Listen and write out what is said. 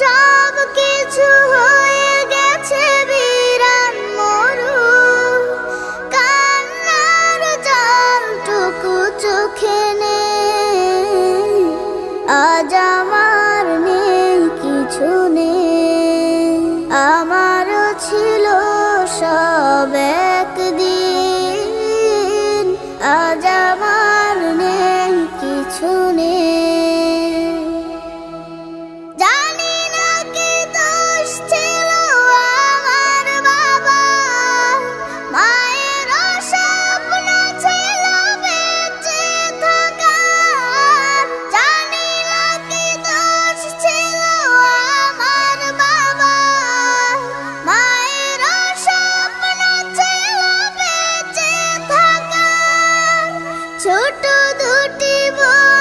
সব কিছু হয়ে গেছে বিরান মরু। কান্নার জলটুকু চোখে নে আজ আমার ছোট দুটি বউ।